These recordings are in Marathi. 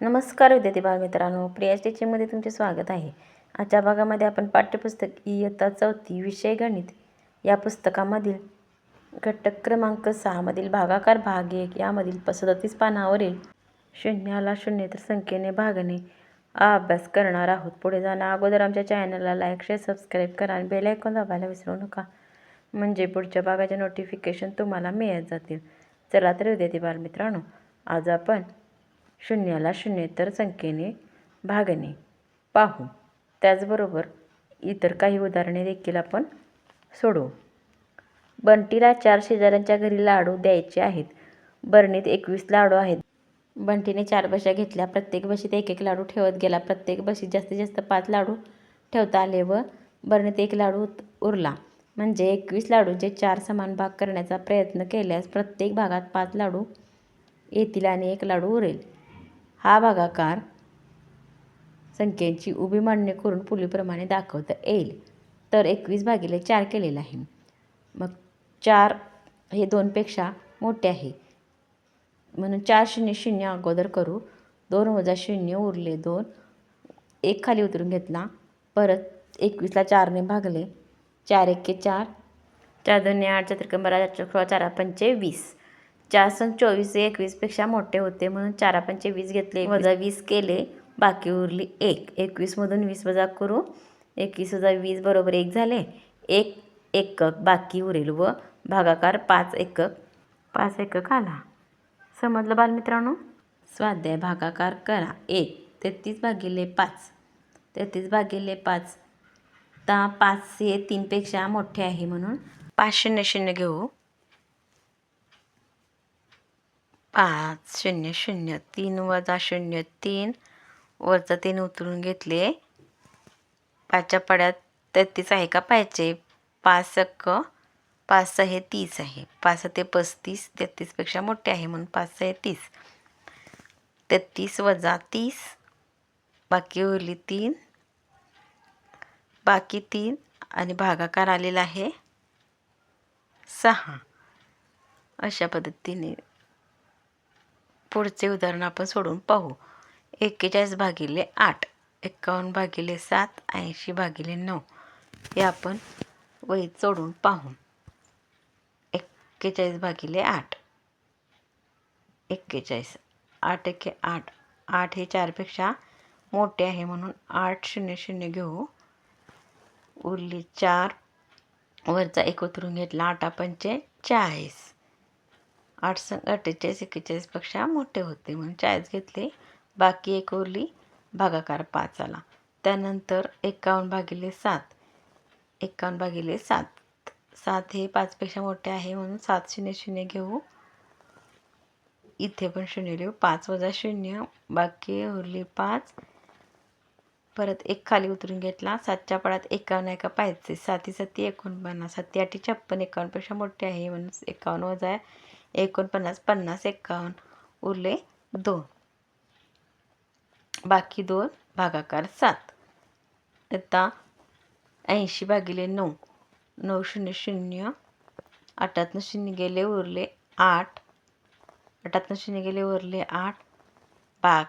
नमस्कार विद्यार्थी बालमित्रांनो प्रियाज टीचिंगमध्ये तुमचे स्वागत आहे. आजच्या भागामध्ये आपण पाठ्यपुस्तक इयत्ता चौथी विषय गणित या पुस्तकामधील घटक क्रमांक सहामधील भागाकार भाग एक यामधील प सदतीस पानावरील शून्याला शून्य तर संख्येने भागणे हा अभ्यास करणार आहोत. पुढे जाण्या अगोदर आमच्या चॅनलला लाईक शेअर सबस्क्राईब करा आणि बेल ऐकून दाबायला विसरू नका. म्हणजे पुढच्या भागाचे नोटिफिकेशन तुम्हाला मिळत जातील. चला तर विद्यार्थी बालमित्रांनो आज आपण शून्याला शून्य तर संख्येने भागणे. पाहू. त्याचबरोबर इतर काही उदाहरणे देखील आपण सोडवू. बंटीला चार शेजाऱ्यांच्या घरी लाडू द्यायचे आहेत. बरणीत एकवीस लाडू आहेत. बंटीने चार बशा घेतल्या. प्रत्येक बशीत एक एक लाडू ठेवत गेला. प्रत्येक बशीत जास्तीत जास्त पाच लाडू ठेवता आले व बरणीत एक लाडू उरला. म्हणजे एकवीस लाडूंचे चार समान भाग करण्याचा प्रयत्न केल्यास प्रत्येक भागात पाच लाडू येतील आणि एक लाडू उरेल. हा भागाकार संख्येची उभी मांडणी करून पुलीप्रमाणे दाखवता. येईल तर एकवीस भागिले चार केलेलं आहे. मग चार हे दोनपेक्षा मोठे आहे. म्हणून चार शून्य शून्य अगोदर करू. दोन वजा शून्य उरले दोन. एक खाली उतरून घेतला. परत एकवीसला चारने भागले. चार एके चार. चार दोन्ही आठ चत्रिकम बारा चार पंचे वीस. चार सण चोवीस एकवीसपेक्षा मोठे होते म्हणून चारा पंचे वीस घेतले वजा वीस केले बाकी उरली एक. एकवीसमधून वीस वजा करू. एकवीस वजा वीस बरोबर एक झाले. एक एकक बाकी उरेल व भागाकार पाच एकक. पाच एकक आला. समजलं बालमित्रांनो? स्वाध्याय भागाकार करा. एक. तेहतीस भागिले पाच. तेहतीस भागिले पाच. ता पाच हे तीनपेक्षा मोठे आहे म्हणून. पाच शून्य शून्य घेऊ. पाच शून्य शून्य तीन वजा शून्य तीन. वरचा तीन उतरून घेतले. पाचच्या पड्यात तेहतीस आहे का पाहिजे पाच सक्क पाच सहा हे तीस आहे. पाच ते पस्तीस तेहतीसपेक्षा मोठे आहे म्हणून पाच सहा हे तीस. तेहतीस वजा तीस. बाकी उरली तीन. बाकी तीन आणि भागाकार आलेला आहे सहा. अशा पद्धतीने पुढचे उदाहरण आपण सोडून पाहू. एक्केचाळीस भागिले आठ एक्कावन्न भागिले सात ऐंशी भागिले नऊ. हे आपण वहीत सोडून पाहू. एक्केचाळीस भागिले आठ. एक्केचाळीस आठ एके आठ. आठ हे चारपेक्षा मोठे आहे म्हणून आठ शून्य शून्य घेऊ. उरली चार. वरचा एक उतरून घेतला आठा पंचे चाळीस. आठ संग अठ्ठेचाळीस एक्केचाळीसपेक्षा मोठे होते. म्हणून चाळीस घेतले. बाकी एक उरली. भागाकार पाच आला. त्यानंतर एकावन्न भागिले सात. एकावन्न भागिले सात. सात हे पाचपेक्षा मोठे आहे. म्हणून सात शून्य शून्य घेऊ. इथे पण शून्य लिहू. पाच वजा शून्य. बाकी उरली पाच. परत एक खाली उतरून घेतला. सातच्या पडात एकावन्न एका पाहिजे साती साती एकोणपन्नास. साती आठी छप्पन एकावन्नपेक्षा मोठे आहे. म्हणून एकावन्न वजा एकोणपन्नास पन्नास एकावन्न उरले दोन. बाकी दोन भागाकार सात. आता ऐंशी भागिले नऊ. नऊ शून्य शून्य. आठातनं शून्य गेले उरले आठ. आठातनं शून्य गेले उरले आठ. बाग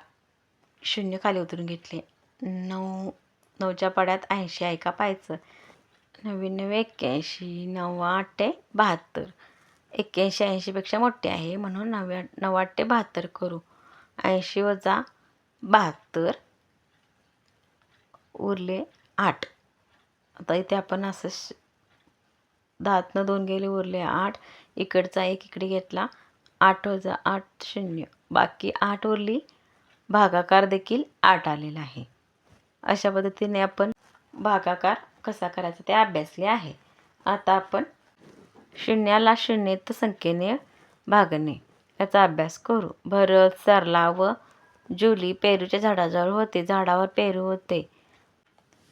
शून्य खाली उतरून घेतले. नऊ नऊच्या पाड्यात ऐंशी ऐका पाहायचं? नव्याण्णव एक्क्याऐंशी नऊ आठ बहात्तर. एक्क्याऐंशी ऐंशीपेक्षा मोठे आहे. म्हणून नव्या नऊ आठ बहात्तर करू. ऐंशी वजा बहात्तर उरले आठ. आता इथे आपण असं श दहातनं दोन गेले उरले आठ. इकडचा एक इकडे घेतला आठ वजा आठ शून्य. बाकी आठ उरली भागाकार देखील आठ आलेला आहे. अशा पद्धतीने आपण भागाकार कसा करायचा ते अभ्यासले आहे. आता आपण शून्याला शून्येत संख्येने भागणे. याचा अभ्यास करू. भरत सरला व जुली पेरूच्या झाडाजवळ होते. झाडावर पेरू होते.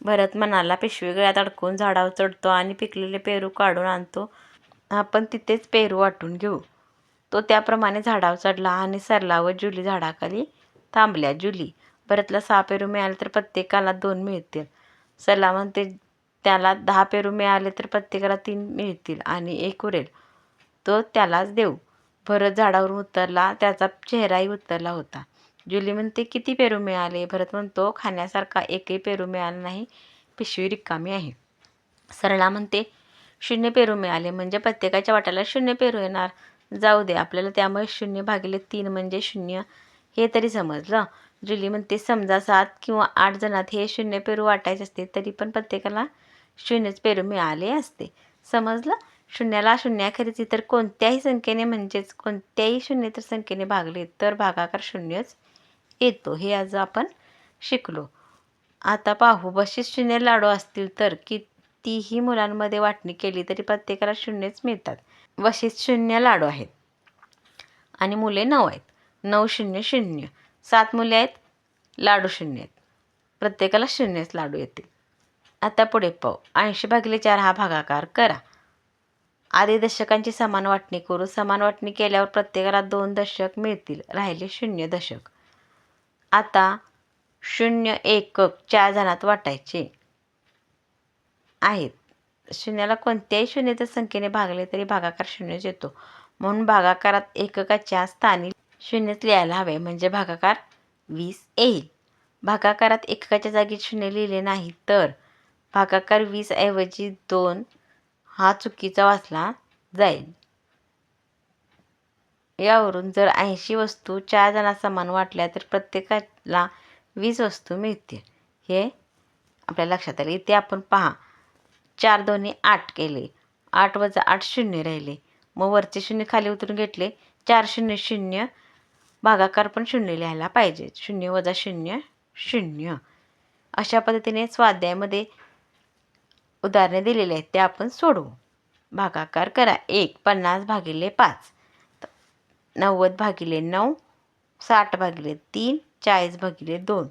भरत म्हणाला पिशवी गळ्यात अडकून झाडावर चढतो आणि पिकलेले पेरू काढून आणतो. आपण तिथेच पेरू वाटून घेऊ. तो त्याप्रमाणे झाडावर चढला आणि सरला व जुली झाडाखाली थांबल्या. जुली भरतला सहा पेरू मिळाले तर प्रत्येकाला दोन मिळतील. सरला म्हणते त्याला दहा पेरू मिळाले तर प्रत्येकाला तीन मिळतील आणि एक उरेल. तो त्यालाच देऊ. भरत झाडावरून उतरला त्याचा चेहराही उतरला होता. जुली म्हणते किती पेरू मिळाले? भरत म्हणतो खाण्यासारखा एकही पेरू मिळाला नाही. पिशवी रिकामी आहे. सरळा म्हणते शून्य पेरू मिळाले. म्हणजे प्रत्येकाच्या वाट्याला शून्य पेरू येणार. जाऊ दे आपल्याला त्यामुळे शून्य भागिले तीन म्हणजे शून्य. हे तरी समजलं. जुली म्हणते समजा सात किंवा आठ जणात हे शून्य पेरू वाटायचे असते तरी पण प्रत्येकाला शून्यच पेरू मिळाले असते. समजलं? शून्याला शून्याखेरीज इतर कोणत्याही संख्येने म्हणजेच कोणत्याही शून्येतर संख्येने भागले तर भागाकार शून्यच येतो. हे आज आपण शिकलो. आता पाहू. बशीच शून्य लाडू असतील तर कितीही मुलांमध्ये वाटणी केली तरी प्रत्येकाला शून्यच मिळतात. बशीच शून्य लाडू आहेत. आणि मुले नऊ आहेत. नऊ शून्य शून्य. सात मुले आहेत. लाडू शून्य आहेत. प्रत्येकाला शून्यच लाडू येतील. आता पुढे पाहू. ऐंशी भागिले चार हा भागाकार करा. आधी दशकांची समान वाटणी करू. समान वाटणी केल्यावर प्रत्येकाला दोन दशक मिळतील. राहिले शून्य दशक. आता शून्य एकक चार जणात वाटायचे आहेत. शून्याला कोणत्याही शून्याच्या संख्येने भागले तरी भागाकार शून्यच येतो. म्हणून भागाकारात एककाच्या स्थानी शून्यच लिहायला हवे. म्हणजे भागाकार वीस येईल. भागाकारात एककाच्या जागी शून्य लिहिले नाही तर भागाकार वीस ऐवजी दोन हा चुकीचा वाचला जाईल. यावरून जर ऐंशी वस्तू चार जणा समान वाटल्या तर प्रत्येकाला वीस वस्तू मिळतील. हे आपल्या लक्षात आले. इथे आपण पहा. चार दोन्ही आठ केले. आठ वजा आठ शून्य राहिले. मग वरचे शून्य खाली उतरून घेतले. चार शून्य शून्य. भागाकार पण शून्य लिहायला पाहिजे. शून्य वजा शून्य शून्य. अशा पद्धतीने स्वाध्यायामध्ये उदाहरणे दिलेली आहेत ते आपण सोडवू. भागाकार करा. एक पन्नास भागिले पाच. नव्वद भागिले नऊ साठ भागिले तीन चाळीस भागिले दोन.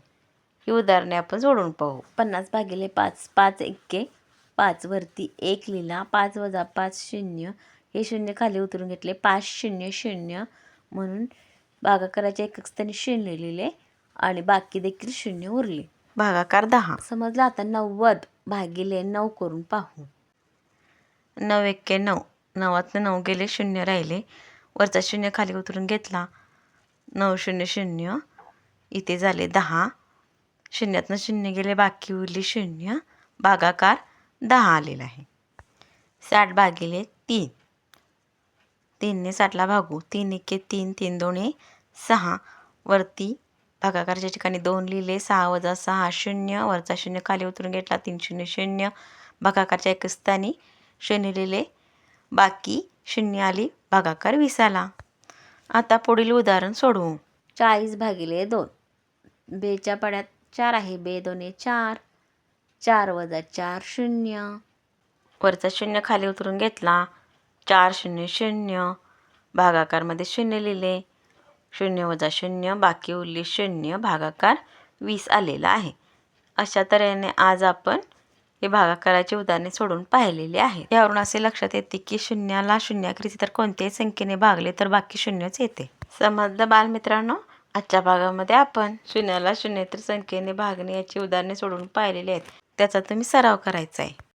ही उदाहरणे आपण सोडून पाहू. पन्नास भागिले पाच पाच एक्के पाचवरती एक लिहिला. पाच वजा पाच शून्य. हे शून्य खाली उतरून घेतले. पाच शून्य शून्य. म्हणून भागाकाराच्या एकक स्थानी शून्य लिहिले आणि बाकी देखील शून्य उरले. भागाकार दहा. समजलं आता नव्वद भागिले नऊ करून पाहू. नऊ एक्के नऊ. नवातनं नऊ गेले शून्य राहिले. वरचा शून्य खाली उतरून घेतला. नऊ शून्य शून्य. इथे झाले दहा. शून्यातनं शून्य गेले बाकी उरली शून्य. भागाकार दहा आलेला आहे. साठ भागिले तीन. तीनने साठला भागू. तीन एके तीन तीन दोन्ही सहा. वरती भागाकारच्या ठिकाणी दोन लिहिले सहा वजा सहा शून्य वरचा शून्य खाली उतरून घेतला तीन शून्य शून्य. भागाकारच्या एक स्थानी शून्य लिहिले बाकी शून्य आली भागाकार वीस आला. आता पुढील उदाहरण सोडवू. चाळीस भागिले दोन. बेच्या पाड्यात चार आहे बे दोन्ही चार. चार वजा चार शून्य. वरचा शून्य खाली उतरून घेतला चार शून्य शून्य. भागाकारमध्ये शून्य लिहिले शून्य वजा शून्य बाकी उरली शून्य भागाकार वीस आलेला आहे. अशा तऱ्हेने आज आपण हे भागाकाराची उदाहरणे सोडून पाहिलेली आहे यावरून असे लक्षात येते की शून्याला शून्याकृती तर कोणत्याही संख्येने भागले तर बाकी शून्यच येते. समजलं बालमित्रांनो आजच्या भागामध्ये आपण शून्याला शून्येतर संख्येने भागणे याची उदाहरणे सोडून पाहिलेली आहेत. त्याचा तुम्ही सराव करायचा आहे.